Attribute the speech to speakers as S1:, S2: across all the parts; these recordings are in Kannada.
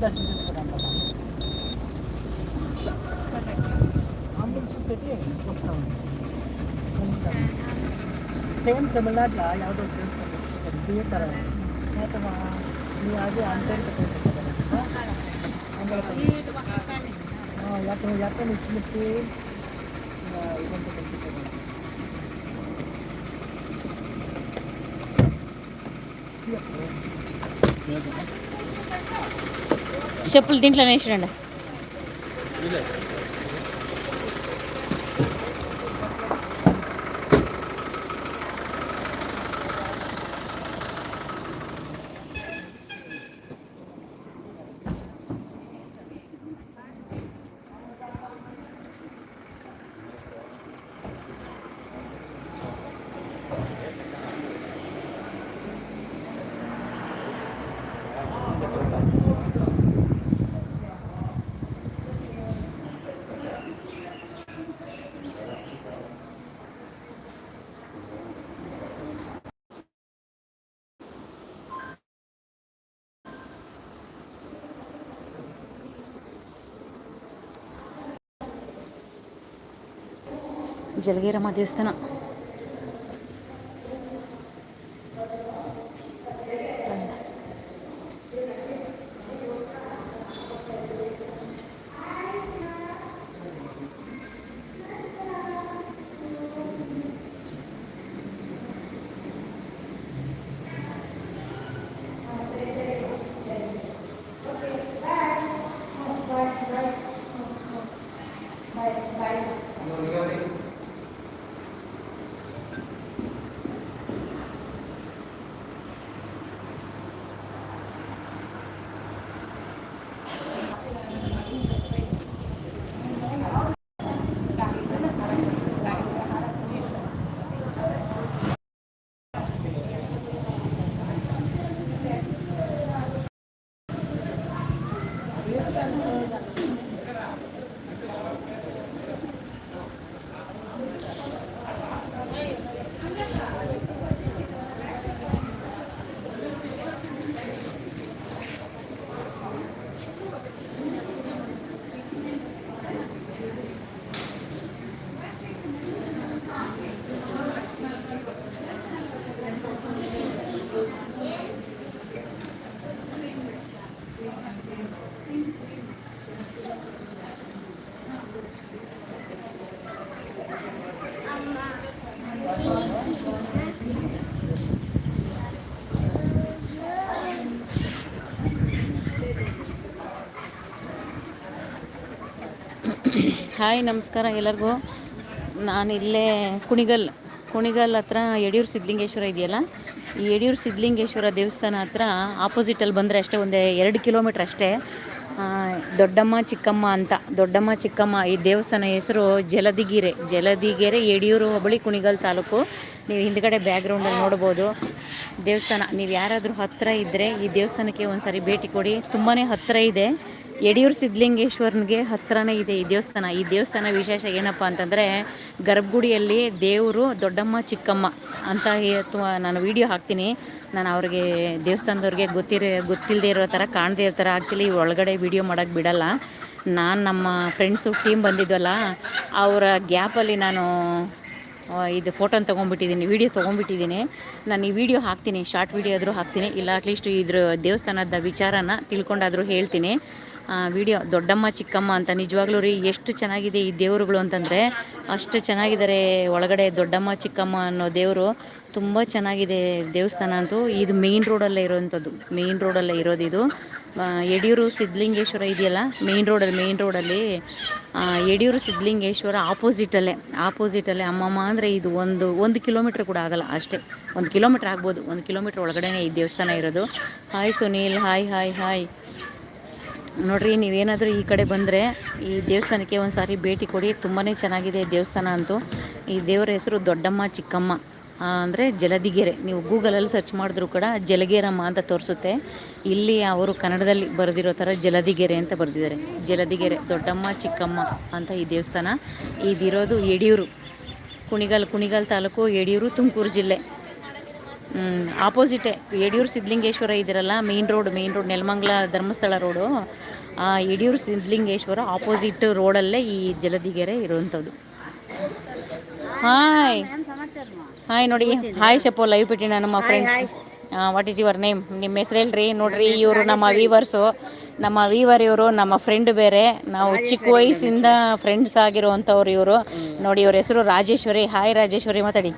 S1: దర్శనం చేసుకోవడానికి అంబులెన్స్ చూసేది వస్తూ ఉంది ನಮಸ್ಕಾರ ಸೇಮ್ ತಮಿಳ್ನಾಡ್ಲ ಯಾವುದೋ ದೇವಸ್ಥಾನ ಇದೇ ಥರ ಅಥವಾ ನೀವು ಯಾವುದೇ ಅಂಟೆಂಟ್ ಯಾಕಂದ್ರೆ ಯಾಕಂದ್ರೆ ಇಚ್ಚಿನ ಸೇಮ್ ಇದಂತ ಕಲ್ತಿದ್ದಾರೆ
S2: చెప్పులు దీంట్లో వేసిరండి. ಜಲಗೇರಮ್ಮ ದೇವಸ್ಥಾನ ಹಾಯ್, ನಮಸ್ಕಾರ ಎಲ್ಲರಿಗೂ. ನಾನು ಇಲ್ಲೇ ಕುಣಿಗಲ್ ಕುಣಿಗಲ್ ಹತ್ರ ಯಡಿಯೂರು ಸಿದ್ಧಲಿಂಗೇಶ್ವರ ಇದೆಯಲ್ಲ? ಈ ಯಡಿಯೂರು ಸಿದ್ಧಲಿಂಗೇಶ್ವರ ದೇವಸ್ಥಾನ ಹತ್ರ ಆಪೋಸಿಟಲ್ಲಿ ಬಂದರೆ ಅಷ್ಟೇ, ಒಂದು ಎರಡು ಕಿಲೋಮೀಟ್ರ್ ಅಷ್ಟೇ. ದೊಡ್ಡಮ್ಮ, ಚಿಕ್ಕಮ್ಮ ಅಂತ. ದೊಡ್ಡಮ್ಮ, ಚಿಕ್ಕಮ್ಮ, ಈ ದೇವಸ್ಥಾನ ಹೆಸರು ಜಲದಿಗೆರೆ. ಜಲದಿಗೆರೆ ಯಡಿಯೂರು ಹೋಬಳಿ ಕುಣಿಗಲ್ ತಾಲೂಕು. ನೀವು ಹಿಂದ್ಗಡೆ ಬ್ಯಾಕ್ಗ್ರೌಂಡಲ್ಲಿ ನೋಡ್ಬೋದು. ದೇವಸ್ಥಾನ, ನೀವು ಯಾರಾದರೂ ಹತ್ತಿರ ಇದ್ದರೆ ಈ ದೇವಸ್ಥಾನಕ್ಕೆ ಒಂದು ಸಾರಿ ಭೇಟಿ ಕೊಡಿ. ತುಂಬಾ ಹತ್ತಿರ ಇದೆ. ಯಡಿಯೂರು ಸಿದ್ಧಲಿಂಗೇಶ್ವರನಿಗೆ ಹತ್ತಿರನೇ ಇದೆ ಈ ದೇವಸ್ಥಾನ. ಈ ದೇವಸ್ಥಾನ ವಿಶೇಷ ಏನಪ್ಪ ಅಂತಂದರೆ ಗರ್ಭಗುಡಿಯಲ್ಲಿ ದೇವರು ದೊಡ್ಡಮ್ಮ, ಚಿಕ್ಕಮ್ಮ ಅಂತ ಅಥವಾ ನಾನು ವಿಡಿಯೋ ಹಾಕ್ತೀನಿ. ನಾನು ಅವ್ರಿಗೆ ದೇವಸ್ಥಾನದವ್ರಿಗೆ ಗೊತ್ತಿರ ಗೊತ್ತಿಲ್ಲದೆ ಇರೋ ಥರ ಕಾಣದೇ ಇರೋ ಥರ ಆ್ಯಕ್ಚುಲಿ ಒಳಗಡೆ ವಿಡಿಯೋ ಮಾಡೋಕ್ಕೆ ಬಿಡಲ್ಲ. ನಾನು ನಮ್ಮ ಫ್ರೆಂಡ್ಸು ಟೀಮ್ ಬಂದಿದ್ವಲ್ಲ, ಅವರ ಗ್ಯಾಪಲ್ಲಿ ನಾನು ಇದು ಫೋಟೋನ ತೊಗೊಂಡ್ಬಿಟ್ಟಿದ್ದೀನಿ ವೀಡಿಯೋ ತೊಗೊಂಡ್ಬಿಟ್ಟಿದ್ದೀನಿ. ನಾನು ಈ ವಿಡಿಯೋ ಹಾಕ್ತೀನಿ ಶಾರ್ಟ್ ವಿಡಿಯೋ ಆದರೂ ಹಾಕ್ತೀನಿ. ಇಲ್ಲ ಅಟ್ಲೀಸ್ಟ್ ಇದ್ರ ದೇವಸ್ಥಾನದ ವಿಚಾರನ ತಿಳ್ಕೊಂಡಾದರೂ ಹೇಳ್ತೀನಿ. ವಿಡಿಯೋ. ದೊಡ್ಡಮ್ಮ, ಚಿಕ್ಕಮ್ಮ ಅಂತ ನಿಜವಾಗ್ಲೂ ರೀ, ಎಷ್ಟು ಚೆನ್ನಾಗಿದೆ ಈ ದೇವರುಗಳು ಅಂತಂದರೆ, ಅಷ್ಟು ಚೆನ್ನಾಗಿದ್ದಾರೆ ಒಳಗಡೆ ದೊಡ್ಡಮ್ಮ, ಚಿಕ್ಕಮ್ಮ ಅನ್ನೋ ದೇವರು. ತುಂಬ ಚೆನ್ನಾಗಿದೆ ದೇವಸ್ಥಾನ ಅಂತೂ. ಇದು ಮೇಯ್ನ್ ರೋಡಲ್ಲೇ ಇರೋವಂಥದ್ದು ಮೇಯ್ನ್ ರೋಡಲ್ಲೇ ಇರೋದು ಇದು. ಯಡಿಯೂರು ಸಿದ್ಧಲಿಂಗೇಶ್ವರ ಇದೆಯಲ್ಲ ಮೇಯ್ನ್ ರೋಡಲ್ಲಿ ಮೇಯ್ನ್ ರೋಡಲ್ಲಿ ಯಡಿಯೂರು ಸಿದ್ಧಲಿಂಗೇಶ್ವರ ಆಪೋಸಿಟಲ್ಲೇ ಆಪೋಸಿಟಲ್ಲೇ ಅಮ್ಮಮ್ಮ ಅಂದರೆ ಇದು ಒಂದು ಒಂದು ಕಿಲೋಮೀಟ್ರ್ ಕೂಡ ಆಗಲ್ಲ, ಅಷ್ಟೇ. ಒಂದು ಕಿಲೋಮೀಟ್ರ್ ಆಗ್ಬೋದು. ಒಂದು ಕಿಲೋಮೀಟ್ರ್ ಒಳಗಡೆನೇ ಈ ದೇವಸ್ಥಾನ ಇರೋದು. Hi Sunil hi hi hi ನೋಡ್ರಿ, ನೀವೇನಾದರೂ ಈ ಕಡೆ ಬಂದರೆ ಈ ದೇವಸ್ಥಾನಕ್ಕೆ ಒಂದು ಸಾರಿ ಭೇಟಿ ಕೊಡಿ. ತುಂಬಾ ಚೆನ್ನಾಗಿದೆ ದೇವಸ್ಥಾನ ಅಂತೂ. ಈ ದೇವರ ಹೆಸರು ದೊಡ್ಡಮ್ಮ, ಚಿಕ್ಕಮ್ಮ ಅಂದರೆ ಜಲದಿಗೆರೆ. ನೀವು ಗೂಗಲಲ್ಲಿ ಸರ್ಚ್ ಮಾಡಿದ್ರು ಕೂಡ ಜಲಗೇರಮ್ಮ ಅಂತ ತೋರಿಸುತ್ತೆ. ಇಲ್ಲಿ ಅವರು ಕನ್ನಡದಲ್ಲಿ ಬರೆದಿರೋ ಥರ ಜಲದಿಗೆರೆ ಅಂತ ಬರೆದಿದ್ದಾರೆ. ಜಲದಿಗೆರೆ, ದೊಡ್ಡಮ್ಮ, ಚಿಕ್ಕಮ್ಮ ಅಂತ ಈ ದೇವಸ್ಥಾನ. ಇದಿರೋದು ಯಡಿಯೂರು. ಕುಣಿಗಲ್ ಕುಣಿಗಲ್ ತಾಲೂಕು ಯಡಿಯೂರು ತುಮಕೂರು ಜಿಲ್ಲೆ. Opposite Yediyur Siddhalingeshwara ಇದಿರಲ್ಲ main road main road Nelamangala Dharmasthala road ಆ ಯಡಿಯೂರು ಸಿದ್ಧಲಿಂಗೇಶ್ವರ ಆಪೋಸಿಟ್ ರೋಡಲ್ಲೇ ಈ ಜಲದಿಗೆರೆ ಇರುವಂಥದ್ದು. ಹಾಯ್ ಹಾಯ್ ನೋಡಿ. ಹಾಯ್ ಶಪೋ ಲೈವ್ ಬಿಟ್ಟಿ ನಮ್ಮ friends what is your name ನಿಮ್ಮ ಹೆಸರು ಹೇಳ್ರಿ. ನೋಡ್ರಿ ಇವರು ನಮ್ಮ ವೀವರ್ಸು ನಮ್ಮ ವೀವರ್ ಇವರು ನಮ್ಮ ಫ್ರೆಂಡ್ ಬೇರೆ. ನಾವು ಚಿಕ್ಕ ವಯಸ್ಸಿಂದ ಫ್ರೆಂಡ್ಸ್ ಆಗಿರುವಂಥವ್ರು ಇವರು. ನೋಡಿ ಇವ್ರ ಹೆಸರು ರಾಜೇಶ್ವರಿ. ಹಾಯ್ ರಾಜೇಶ್ವರಿ ಮಾತಾಡಿ.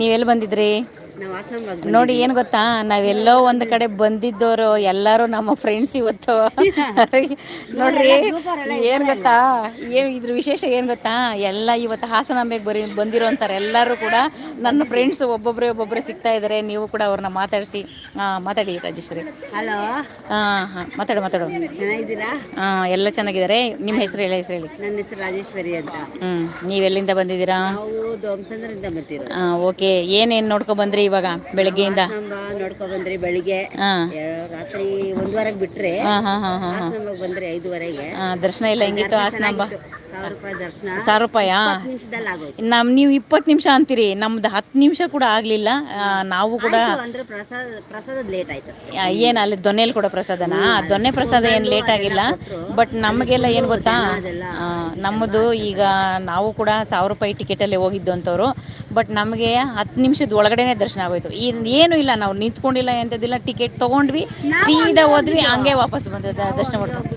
S2: ನೀವೆಲ್ಲಿ ಬಂದಿದ್ರಿ? ನೋಡಿ ಏನು ಗೊತ್ತಾ? ನಾವೆಲ್ಲೋ ಒಂದು ಕಡೆ ಬಂದಿದ್ದವರು ಎಲ್ಲರೂ ನಮ್ಮ ಫ್ರೆಂಡ್ಸ್ ಇವತ್ತು. ನೋಡ್ರಿ ಏನು ಗೊತ್ತಾ? ಏನು ಇದ್ರ ವಿಶೇಷ ಏನು ಗೊತ್ತಾ? ಎಲ್ಲ ಇವತ್ತು ಹಾಸನಾಂಬೆಗೆ ಬರಿ ಬಂದಿರೋಂಥವ್ರು ಎಲ್ಲರೂ ಕೂಡ ನನ್ನ ಫ್ರೆಂಡ್ಸ್ ಒಬ್ಬೊಬ್ಬರೇ ಒಬ್ಬೊಬ್ಬರೇ ಸಿಗ್ತಾ ಇದ್ದಾರೆ ನೀವು ಕೂಡ ಅವ್ರನ್ನ ಮಾತಾಡಿಸಿ. ಹಾ ಮಾತಾಡಿ ರಾಜೇಶ್ವರಿ.
S1: ಹಲೋ?
S2: ಹಾಂ ಹಾಂ ಮಾತಾಡು ಮಾತಾಡು. ಹಾಂ ಎಲ್ಲ ಚೆನ್ನಾಗಿದ್ದಾರೆ. ನಿಮ್ಮ ಹೆಸರು ಎಲ್ಲ ಹೆಸರು ಹೇಳಿ.
S1: ನನ್ನ ಹೆಸರು ರಾಜೇಶ್ವರಿ ಅಂತ.
S2: ಹ್ಞೂ ನೀವೆಲ್ಲಿಂದ ಬಂದಿದ್ದೀರಾ?
S1: ನಾವು
S2: ಓಕೆ. ಏನೇನು ನೋಡ್ಕೊ ಬಂದ್ರಿ? ಇವಾಗ ಬೆಳಿಗ್ಗೆಯಿಂದ?
S1: ನೋಡ್ಕೊ ಬಂದ್ರಿ ಬೆಳಿಗ್ಗೆ. ರಾತ್ರಿ ಒಂದುವರೆಗೆ ಬಿಟ್ರೆ ಬಂದ್ರೆ ಐದುವರೆಗೆ.
S2: ದರ್ಶನ ಇಲ್ಲ ಹೆಂಗಿತ್ತು ಹಾಸನಾಂಬ
S1: ಸಾವಿರ ರೂಪಾಯಿ
S2: ನಮ್ ನೀವು ಇಪ್ಪತ್ತು ನಿಮಿಷ ಅಂತೀರಿ ನಮ್ದು ಹತ್ತು ನಿಮಿಷ ಕೂಡ ಆಗಲಿಲ್ಲ. ನಾವು ಕೂಡ ಏನು ಅಲ್ಲಿ ದೊನ್ನೆಲ್ ಕೂಡ ಪ್ರಸಾದನ? ದೊನ್ನೆ ಪ್ರಸಾದ ಏನು ಲೇಟ್ ಆಗಿಲ್ಲ. ಬಟ್ ನಮಗೆಲ್ಲ ಏನು ಗೊತ್ತಾ? ನಮ್ಮದು ಈಗ ನಾವು ಕೂಡ ಸಾವಿರ ರೂಪಾಯಿ ಟಿಕೆಟಲ್ಲಿ ಹೋಗಿದ್ದು ಅಂತವ್ರು. ಬಟ್ ನಮಗೆ ಹತ್ತು ನಿಮಿಷದ ಒಳಗಡೆನೆ ದರ್ಶನ ಆಗೋಯ್ತು. ಏನು ಇಲ್ಲ ನಾವು ನಿಂತ್ಕೊಂಡಿಲ್ಲ ಎಂಥದ್ದಿಲ್ಲ ಟಿಕೆಟ್ ತೊಗೊಂಡ್ವಿ. ಸೀದಾ ಹೋದ್ವಿ ಹಂಗೆ ವಾಪಸ್ ಬಂದ ದರ್ಶನ ಮಾಡ್ಕೊಂಡು. ಹಾಂ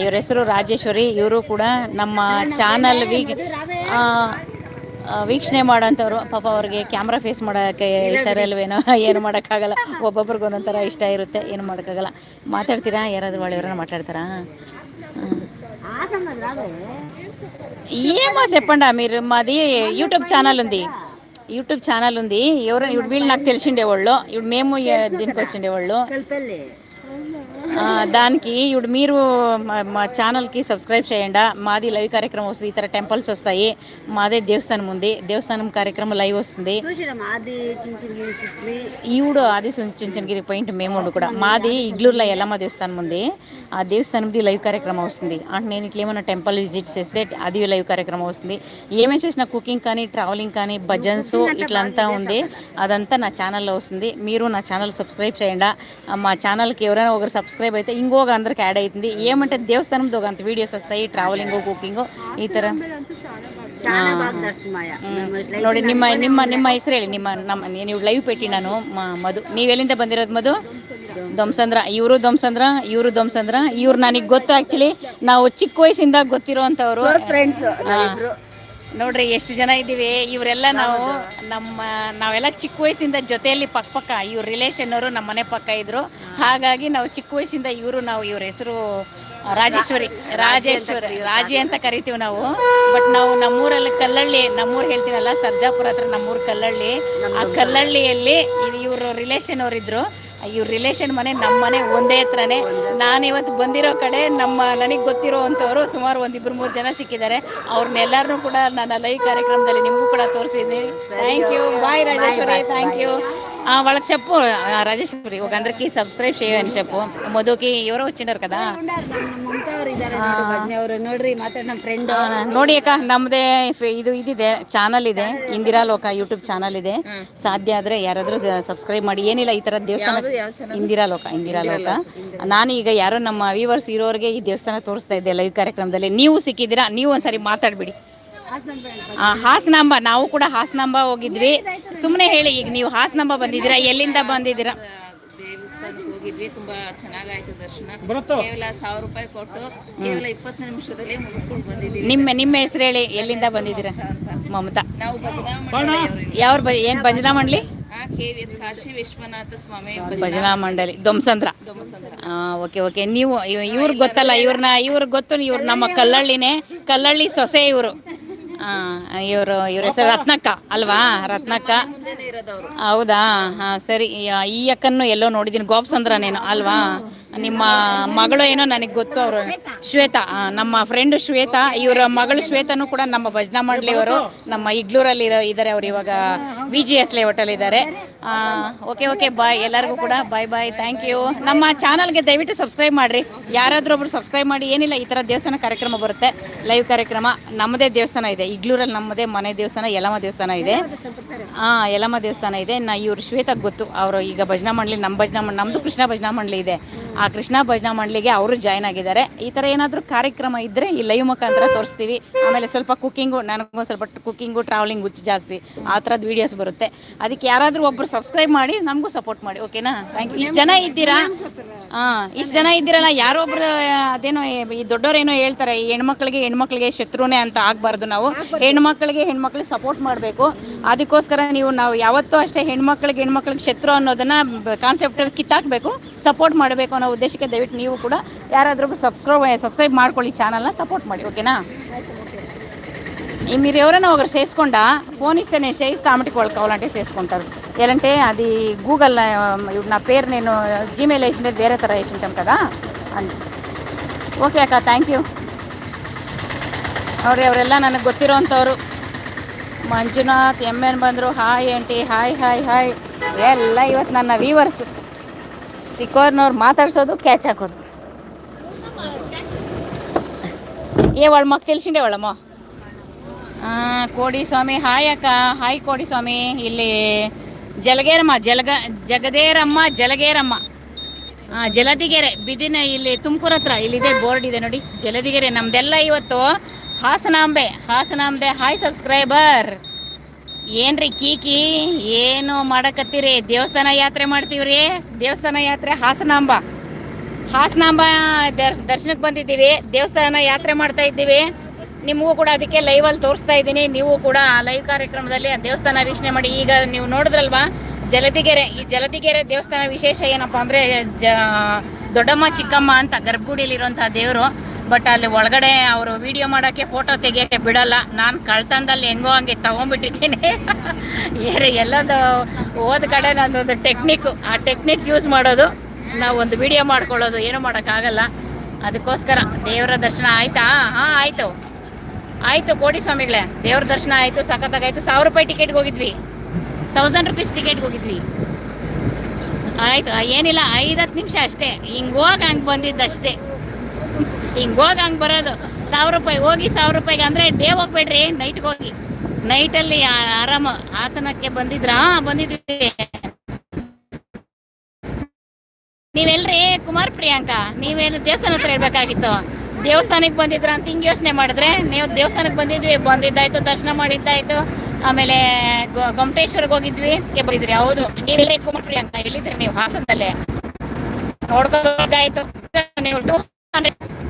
S2: ಇವ್ರ ಹೆಸರು ರಾಜೇಶ್ವರಿ ಇವರು ಕೂಡ ನಮ್ಮ ಚಾನಲ್ ವೀಕ್ ವೀಕ್ಷಣೆ ಮಾಡೋಂಥವ್ರು ಪಾಪ ಅವ್ರಿಗೆ ಕ್ಯಾಮ್ರಾ ಫೇಸ್ ಮಾಡೋಕ್ಕೆ ಇಷ್ಟ ಇರಲ್ವೇನೋ ಏನು ಮಾಡೋಕ್ಕಾಗಲ್ಲ ಒಬ್ಬೊಬ್ರಿಗೆ ಒಂದೊಂಥರ ಇಷ್ಟ ಇರುತ್ತೆ ಏನು ಮಾಡೋಕ್ಕಾಗಲ್ಲ ಮಾತಾಡ್ತೀರಾ ಯಾರಾದರೂ ಒಳ್ಳೆಯವ್ರನ್ನ మాట్లాడతారా
S1: ఆసంగా రాదు
S2: ఏమో చెప్పండి మీరు మాది యూట్యూబ్ ఛానల్ ఉంది యూట్యూబ్ ఛానల్ ఉంది ఎవరు ఇప్పుడు వీళ్ళు నాకు తెలిసిండేవాళ్ళు ఇప్పుడు మేము ఏ- దీనికి వచ్చిండేవాళ్ళు
S1: కలిపెళ్ళి
S2: ఆ, దానికి ఇప్పుడు మీరు మా- ఛానల్కి సబ్స్క్రైబ్ చేయండి. మాది లైవ్ కార్యక్రమం వస్తుంది ఇతర టెంపుల్స్ వస్తాయి. మాదే దేవస్థానం ఉంది. దేవస్థానం కార్యక్రమం లైవ్ వస్తుంది.
S1: అది
S2: ఈవిడు ఆది చుంచనగిరి పాయింట్ మేము కూడా. మాది ఇగ్లూరులో ఎల్లమ్మ దేవస్థానం ఉంది. ఆ దేవస్థానంది లైవ్ కార్యక్రమం వస్తుంది. అంటే నేను ఇట్లా ఏమైనా టెంపుల్ విజిట్ చేస్తే అది లైవ్ కార్యక్రమం వస్తుంది. ఏమేమి చేసిన కుకింగ్ కానీ ట్రావెలింగ్ కానీ భజన్స్ ఇట్లంతా ఉంది. అదంతా నా ఛానల్లో వస్తుంది. మీరు నా ఛానల్ సబ్స్క్రైబ్ చేయండి. మా ఛానల్కి ఎవరైనా ఒకరు సబ్స్క్రైబ్ అయితే ఇంకొక అందరికి యాడ్ అవుతుంది ఏమంటే దేవస్థానంతో ఒక అంత వీడియోస్ వస్తాయి ట్రావెలింగ్ కుకింగ్ ఈ ಥರ
S1: చాలా బాగా దర్శనమాయ మేము ఇట్లా
S2: ನೋಡಿ ನಿಮ್ಮ ನಿಮ್ಮ ನಿಮ್ಮ ಹೆಸರು ಹೇಳಿ ನಿಮ್ಮ ನಮ್ಮ ನೀವು ಲೈವ್ ಪೆಟ್ಟಿ ನಾನು ಮ- ಮಧು ನೀವೆಲ್ಲಿಂದ ಬಂದಿರೋದು ಮಧು ದೊಮ್ಸಂದ್ರ ಇವರು ದೊಮ್ಸಂದ್ರ ಇವರು ದೊಮ್ಸಂದ್ರ ಇವ್ರು ನನಗೆ ಗೊತ್ತು ಆ್ಯಕ್ಚುಲಿ ನಾವು ಚಿಕ್ಕ ವಯಸ್ಸಿಂದ ಗೊತ್ತಿರೋವಂಥವ್ರು
S1: ఫ్రెండ్స్
S2: ನೋಡ್ರಿ ಎಷ್ಟು ಜನ ಇದ್ದೀವಿ? ಇವರೆಲ್ಲ ನಾವು ನಮ್ಮ ನಾವೆಲ್ಲ ಚಿಕ್ಕ ವಯಸ್ಸಿಂದ ಜೊತೆಯಲ್ಲಿ ಪಕ್ಕ ಪಕ್ಕ ಇವ್ರ ರಿಲೇಷನ್ ಅವರು ನಮ್ಮ ಮನೆ ಪಕ್ಕ ಇದ್ರು. ಹಾಗಾಗಿ ನಾವು ಚಿಕ್ಕ ವಯಸ್ಸಿಂದ ಇವರು ನಾವು ಇವ್ರ ಹೆಸರು ರಾಜೇಶ್ವರಿ ರಾಜೇಶ್ವರಿ ರಾಜಿ ಅಂತ ಕರಿತೀವಿ ನಾವು. ಬಟ್ ನಾವು ನಮ್ಮೂರಲ್ಲಿ ಕಲ್ಲಳ್ಳಿ ನಮ್ಮೂರು ಹೇಳ್ತೀನಲ್ಲ ಸರ್ಜಾಪುರ ಹತ್ರ ನಮ್ಮೂರು ಕಲ್ಲಳ್ಳಿ. ಆ ಕಲ್ಲಳ್ಳಿಯಲ್ಲಿ ಇವರು ರಿಲೇಷನ್ ಅವರಿದ್ರು. ಇವ್ರ ರಿಲೇಷನ್ ಮನೆ ನಮ್ಮ ಮನೆ ಒಂದೇ ಹತ್ರನೇ. ನಾನಿವತ್ತು ಬಂದಿರೋ ಕಡೆ ನಮ್ಮ ನನಗೆ ಗೊತ್ತಿರೋ ಅಂಥವರು ಸುಮಾರು ಒಂದಿಬ್ಬರು ಮೂರು ಜನ ಸಿಕ್ಕಿದ್ದಾರೆ. ಅವ್ರನ್ನೆಲ್ಲರನ್ನೂ ಕೂಡ ನನ್ನ ಲೈವ್ ಕಾರ್ಯಕ್ರಮದಲ್ಲಿ ನಿಮಗೂ ಕೂಡ ತೋರಿಸಿದ್ದೀನಿ. Thank you bye Rajeshwari. Thank you వాళ్ళకి చెప్పు ఆ, రాజేశ్వరి ఒక అందరికి సబ్స్క్రైబ్ చేయని చెప్పు మధుకి ఎవరో వచ్చిండారు కదా
S1: ನಮ್ಮ ಮಮತಾ ಅವ್ರು ಇದಾರೆ ನೋಡಿ ಭಜ್ನೆ ಅವರು ನೋಡ್ರಿ ಮಾತಾಡ್ ನಮ್ಮ ಫ್ರೆಂಡ್
S2: ಆ, ನೋಡಿ ಅಕ್ಕ ನಮ್ಮದೇ ಇದು ಇದಿದೆ ಚಾನಲ್ ಇದೆ ಇಂದಿರಾ ಲೋಕ ಯೂಟ್ಯೂಬ್ ಚಾನಲ್ ಇದೆ ಸಾಧ್ಯ ಆದರೆ ಯಾರಾದರೂ ಸಬ್ಸ್ಕ್ರೈಬ್ ಮಾಡಿ ಏನಿಲ್ಲ ಈ ಥರ ದೇವಸ್ಥಾನ ಇಂದಿರಾ ಲೋಕ ಇಂದಿರಾ ಲೋಕ ನಾನು ಈಗ ಯಾರೋ ನಮ್ಮ ವ್ಯೂವರ್ಸ್ ಇರೋರಿಗೆ ಈ ದೇವಸ್ಥಾನ ತೋರಿಸ್ತಾ ಇದ್ದೆ ಲೈವ್ ಕಾರ್ಯಕ್ರಮದಲ್ಲಿ ನೀವು ಸಿಕ್ಕಿದ್ದೀರಾ ನೀವು ಒಂದ್ಸರಿ ಮಾತಾಡ್ಬಿಡಿ ಆ, ಹಾಸನಾಂಬ ನಾವು ಕೂಡ ಹಾಸನಾಂಬ ಹೋಗಿದ್ವಿ. ಸುಮ್ಮನೆ ಹೇಳಿ ಈಗ ನೀವು ಹಾಸನಾಂಬ ಬಂದಿದ್ದೀರಾ? ಎಲ್ಲಿಂದ ಬಂದಿದ್ದೀರಾ?
S3: ದೇವಸ್ಥಾನಕ್ಕೆ ಹೋಗಿದ್ವಿ ತುಂಬಾ ಚೆನ್ನಾಗಾಯ್ತು ದರ್ಶನ. ಕೇವಲ ಸಾವಿರ ರೂಪಾಯಿ ಕೊಟ್ಟು ಕೇವಲ ಇಪ್ಪತ್ತು ನಿಮಿಷದಲ್ಲಿ ಮುಗಿಸ್ಕೊಂಡು ಬಂದಿದ್ದೀವಿ.
S2: ನಿಮ್ಮ ನಿಮ್ಮ ಹೆಸರು ಹೇಳಿ ಎಲ್ಲಿಂದ ಬಂದಿದ್ದೀರಾ? ಮಮತಾ.
S3: ನಾವು ಭಜನಾ
S2: ಏನು ಮಂಡಳಿ?
S3: ಕಾಶಿ ವಿಶ್ವನಾಥ ಸ್ವಾಮಿ
S2: ಭಜನಾ ಮಂಡಳಿ. ದೊಮ್ಸಂದ್ರ. Okay okay. ನೀವು ಇವ್ರಿಗೆ ಗೊತ್ತಲ್ಲ ಇವ್ರನ್ನ ಇವ್ರಿಗೆ ಗೊತ್ತು ಇವ್ರು ನಮ್ಮ ಕಲ್ಲಳ್ಳಿನೇ. ಕಲ್ಲಳ್ಳಿ ಸೊಸೆ ಇವರು. ಇವರು ಇವ್ರ ಹೆಸರು ರತ್ನಕ್ಕ ಅಲ್ವಾ? ರತ್ನಕ್ಕ. ಹೌದಾ? ಹಾ ಸರಿ. ಈ- ಅಕ್ಕನ್ನು ಎಲ್ಲೋ ನೋಡಿದ್ದೀನಿ ಗೋಪ್ಸಂದ್ರ ನೇನು ಅಲ್ವಾ? ನಿಮ್ಮ ಮಗಳು ಏನೋ ನನಗೆ ಗೊತ್ತು ಅವರು. ಶ್ವೇತಾ. ನಮ್ಮ ಫ್ರೆಂಡ್ ಶ್ವೇತಾ ಇವರ ಮಗಳು ಶ್ವೇತಾನು ಕೂಡ ನಮ್ಮ ಭಜನಾ ಮಂಡಳಿಯವರು ನಮ್ಮ ಇಗ್ಲೂರಲ್ಲಿ ಇರೋ ಇದ್ದಾರೆ ಅವ್ರು ಇವಾಗ. ವಿ ಜಿ ಎಸ್ ಲೇಔಟಲ್ಲಿ ಇದ್ದಾರೆ ಓಕೆ ಓಕೆ ಬಾಯ್ ಎಲ್ಲರಿಗೂ ಕೂಡ ಬಾಯ್ ಬಾಯ್ ಥ್ಯಾಂಕ್ ಯು ನಮ್ಮ ಚಾನಲ್ಗೆ ದಯವಿಟ್ಟು ಸಬ್ಸ್ಕ್ರೈಬ್ ಮಾಡಿರಿ. ಯಾರಾದರೂ ಒಬ್ರು ಸಬ್ಸ್ಕ್ರೈಬ್ ಮಾಡಿ ಏನಿಲ್ಲ ಈ ಥರ ದೇವಸ್ಥಾನ ಕಾರ್ಯಕ್ರಮ ಬರುತ್ತೆ. ಲೈವ್ ಕಾರ್ಯಕ್ರಮ ನಮ್ಮದೇ ದೇವಸ್ಥಾನ ಇದೆ. ಇಗ್ಲೂರಲ್ಲಿ ನಮ್ಮದೇ ಮನೆ ದೇವಸ್ಥಾನ ಯಲಮ ದೇವಸ್ಥಾನ ಇದೆ. ಹಾಂ ಯಲಮ ದೇವಸ್ಥಾನ ಇದೆ. ನಾ ಇವ್ರು ಶ್ವೇತಕ್ಕೆ ಗೊತ್ತು ಅವರು ಈಗ ಭಜನಾ ಮಂಡಳಿ ನಮ್ಮ ಭಜನಾ ಮಂಡಳಿ ನಮ್ಮದು ಕೃಷ್ಣ ಭಜನಾ ಮಂಡಳಿ ಇದೆ. ಆ ಕೃಷ್ಣ ಭಜನಾ ಮಂಡಳಿಗೆ ಅವರು ಜಾಯ್ನ್ ಆಗಿದ್ದಾರೆ. ಈ ತರ ಏನಾದರೂ ಕಾರ್ಯಕ್ರಮ ಇದ್ದರೆ ಈ ಲೈವ್ ಮುಖಾಂತರ ತೋರಿಸ್ತೀವಿ. ಆಮೇಲೆ ಸ್ವಲ್ಪ ಕುಕ್ಕಿಂಗು ನನಗೂ ಸ್ವಲ್ಪ ಕುಕ್ಕಿಂಗು ಟ್ರಾವೆಲಿಂಗ್ ಹುಚ್ಚು ಜಾಸ್ತಿ. ಆ ಥರದ್ದು ವಿಡಿಯೋಸ್ ಬರುತ್ತೆ. ಅದಕ್ಕೆ ಯಾರಾದರೂ ಒಬ್ಬರು ಸಬ್ಸ್ಕ್ರೈಬ್ ಮಾಡಿ, ನಮಗೂ ಸಪೋರ್ಟ್ ಮಾಡಿ ಓಕೆನಾ ಥ್ಯಾಂಕ್ ಯು ಇಷ್ಟು ಜನ ಇದ್ದೀರಾ? ಹಾಂ, ಇಷ್ಟು ಜನ ಇದ್ದೀರಲ್ಲ ಯಾರೋ ಒಬ್ರು ಅದೇನೋ, ಈ ದೊಡ್ಡವರೇನೋ ಹೇಳ್ತಾರೆ, ಈ ಹೆಣ್ಮಕ್ಳಿಗೆ ಹೆಣ್ಮಕ್ಳಿಗೆ ಶತ್ರುನೇ ಅಂತ ಆಗಬಾರ್ದು ನಾವು. ಹೆಣ್ಮಕ್ಳಿಗೆ ಹೆಣ್ಮಕ್ಳಿಗೆ ಸಪೋರ್ಟ್ ಮಾಡಬೇಕು. ಅದಕ್ಕೋಸ್ಕರ ನೀವು, ನಾವು ಯಾವತ್ತೂ ಅಷ್ಟೇ ಹೆಣ್ಮಕ್ಳಿಗೆ ಹೆಣ್ಮಕ್ಳಿಗೆ ಶತ್ರು ಅನ್ನೋದನ್ನ ಕಾನ್ಸೆಪ್ಟ್ ಕಿತ್ತಾಕಬೇಕು. ಸಪೋರ್ಟ್ ಮಾಡಬೇಕು ಅನ್ನೋ ಉದ್ದೇಶಕ್ಕೆ ದಯವಿಟ್ಟು ನೀವು ಕೂಡ ಯಾರಾದ್ರೂ ಸಬ್ಸ್ಕ್ರೈಬ್ ಸಬ್ಸ್ಕ್ರೈಬ್ ಮಾಡ್ಕೊಳ್ಳಿ ಚಾನಲ್ನ ಸಪೋರ್ಟ್ ಮಾಡಿ ಓಕೆನಾ ಈ ಮೀರಿ ಅವರೇ ನಾವು ಅವ್ರು ಸೇರಿಸ್ಕೊಂಡ ಫೋನ್ నేను చేయిస్తా ఆమెటికి ಕೊಳ್ಕೊಳ್ಳಂಟೆ ಸೇರಿಸ್ಕೊಂತಾರೆ చేసుకుంటారు ಅದು అది గూగుల్ నా పేరు నేను ಜಿಮೇಲ್ వేసింటే వేరే ಥರ వేసింటాం కదా ಅಂತ ఓకే ಅಕ್ಕ థ్యాంక్ యూ ಅವ್ರು ಅವರೆಲ್ಲ ನನಗೆ ಗೊತ್ತಿರೋಂಥವ್ರು ಮಂಜುನಾಥ್ ಎಮ್ ಎನ್ ಬಂದರು hi aunty hi hi hi ಎಲ್ಲ ಇವತ್ತು ನನ್ನ ವೀವರ್ಸು ಸಿಕ್ಕೋರ್ನವ್ರು ಮಾತಾಡ್ಸೋದು ಕ್ಯಾಚ್ ಹಾಕೋದು. ಏ, ಒಳಮ್ಮ ತಿಳಿಸಿಂಡೆ ಒಳಮ್ಮ. ಕೋಡಿ ಸ್ವಾಮಿ ಹಾಯ್ ಅಕ್ಕ. ಹಾಯ್ ಕೋಡಿ ಸ್ವಾಮಿ ಇಲ್ಲಿ ಜಲಗೇರಮ್ಮ, ಜಲಗ, ಜಗದೇರಮ್ಮ, ಜಲಗೇರಮ್ಮ. ಜಲದಿಗೆರೆ, ಬಿದಿನ ಇಲ್ಲಿ ತುಮಕೂರು ಹತ್ರ ಇಲ್ಲಿದೆ, ಬೋರ್ಡ್ ಇದೆ ನೋಡಿ. ಜಲದಿಗೆರೆ ನಮ್ದೆಲ್ಲ ಇವತ್ತು ಹಾಸನಾಂಬೆ ಹಾಸನಾಂಬೆ, ಹಾಯ್ ಸಬ್ಸ್ಕ್ರೈಬರ್. ಏನ್ರಿ ಕೀಕಿ? ಏನು ಮಾಡಕತ್ತೀರಿ? ದೇವಸ್ಥಾನ ಯಾತ್ರೆ ಮಾಡ್ತೀವ್ರಿ? ದೇವಸ್ಥಾನ ಯಾತ್ರೆ ಹಾಸನಾಂಬ. ಹಾಸನಾಂಬ ದರ್ಶ್ ದರ್ಶನಕ್ಕೆ ಬಂದಿದ್ದೀವಿ. ದೇವಸ್ಥಾನ ಯಾತ್ರೆ ಮಾಡ್ತಾ ಇದ್ದೀವಿ. ನಿಮಗೂ ಕೂಡ ಅದಕ್ಕೆ ಲೈವಲ್ಲಿ ತೋರಿಸ್ತಾ ಇದ್ದೀನಿ. ನೀವು ಕೂಡ ಲೈವ್ ಕಾರ್ಯಕ್ರಮದಲ್ಲಿ ದೇವಸ್ಥಾನ ವೀಕ್ಷಣೆ ಮಾಡಿ. ಈಗ ನೀವು ನೋಡಿದ್ರಲ್ವಾ? ಜಲತಿಗೆರೆ. ಈ ಜಲತಿಗೆರೆ ದೇವಸ್ಥಾನ ವಿಶೇಷ ಏನಪ್ಪ ಅಂದರೆ ಜ ದೊಡ್ಡಮ್ಮ, ಚಿಕ್ಕಮ್ಮ ಅಂತ ಗರ್ಭಗುಡಿಲಿರುವಂಥ ದೇವರು ಬಟ್ ಅಲ್ಲಿ ಒಳಗಡೆ ಅವರು ವಿಡಿಯೋ ಮಾಡೋಕ್ಕೆ ಫೋಟೋ ತೆಗಿಯೋಕ್ಕೆ ಬಿಡಲ್ಲ. ನಾನು ಕಳ್ತನದಲ್ಲಿ ಹೆಂಗೋ ಹಂಗೆ ತೊಗೊಂಡ್ಬಿಟ್ಟಿದ್ದೀನಿ. ಏರಿ ಎಲ್ಲದು ಹೋದ ಕಡೆ ನಂದೊಂದು ಟೆಕ್ನಿಕ್ಕು ಆ ಟೆಕ್ನಿಕ್ ಯೂಸ್ ಮಾಡೋದು. ನಾವು ಒಂದು ವಿಡಿಯೋ ಮಾಡ್ಕೊಳ್ಳೋದು, ಏನೂ ಮಾಡೋಕ್ಕಾಗಲ್ಲ. ಅದಕ್ಕೋಸ್ಕರ ದೇವರ ದರ್ಶನ ಆಯ್ತಾ? ಹಾಂ, ಆಯಿತು. ಆಯಿತು ಕೋಟಿ ಸ್ವಾಮಿಗಳೇ, ದೇವ್ರ ದರ್ಶನ ಆಯಿತು, ಸಖತ್ತಾಗಾಯಿತು. ಸಾವಿರ ರೂಪಾಯಿ ಟಿಕೆಟ್ಗೆ ಹೋಗಿದ್ವಿ. ತೌಸಂಡ್ ರುಪೀಸ್ ಟಿಕೆಟ್ಗೆ ಹೋಗಿದ್ವಿ. ಆಯಿತು, ಏನಿಲ್ಲ ಐದು ಹತ್ತು ನಿಮಿಷ ಅಷ್ಟೇ. ಹಿಂಗೆ ಹೋಗಿ ಹಂಗೆ ಬಂದಿದ್ದಷ್ಟೇ. ಹಿಂಗೆ ಹೋಗಿ ಹಂಗೆ ಬರೋದು. ಸಾವಿರ ರೂಪಾಯಿ, ಹೋಗಿ ಸಾವಿರ ರೂಪಾಯಿಗೆ ಅಂದರೆ ಡೇ ಹೋಗ್ಬೇಡ್ರಿ ನೈಟ್ಗೆ ಹೋಗಿ. ನೈಟಲ್ಲಿ ಆರಾಮ ಹಾಸನಕ್ಕೆ ಬಂದಿದ್ರಾ? ಬಂದಿದ್ವಿ. ನೀವೆಲ್ರಿ? ಕುಮಾರ್ ಪ್ರಿಯಾಂಕಾ, ನೀವೇನು ದೇವಸ್ಥಾನ ಹತ್ರ ಇರ್ಬೇಕಾಗಿತ್ತು? ದೇವಸ್ಥಾನಕ್ಕೆ ಬಂದಿದ್ರ ಅಂತ ಹಿಂಗೆ ಯೋಚನೆ ಮಾಡಿದ್ರೆ? ನೀವು ದೇವಸ್ಥಾನಕ್ಕೆ ಬಂದಿದ್ವಿ, ಬಂದಿದ್ದಾಯ್ತು, ದರ್ಶನ ಮಾಡಿದ್ದಾಯ್ತು. ಆಮೇಲೆ ಗೊಮಟೇಶ್ವರ್ಗೆ ಹೋಗಿದ್ವಿ. ಬಂದಿದ್ರಿ ಹೌದು. ನೀವೆಲ್ಲ ಕುಮಾರ್ ಅಂತ ಎಲ್ಲಿದ್ರಿ ನೀವು ಹಾಸನದಲ್ಲೇ? ನೋಡ್ಕೊಂಡು ನೀವು ಟೂ ಹಂಡ್ರೆಡ್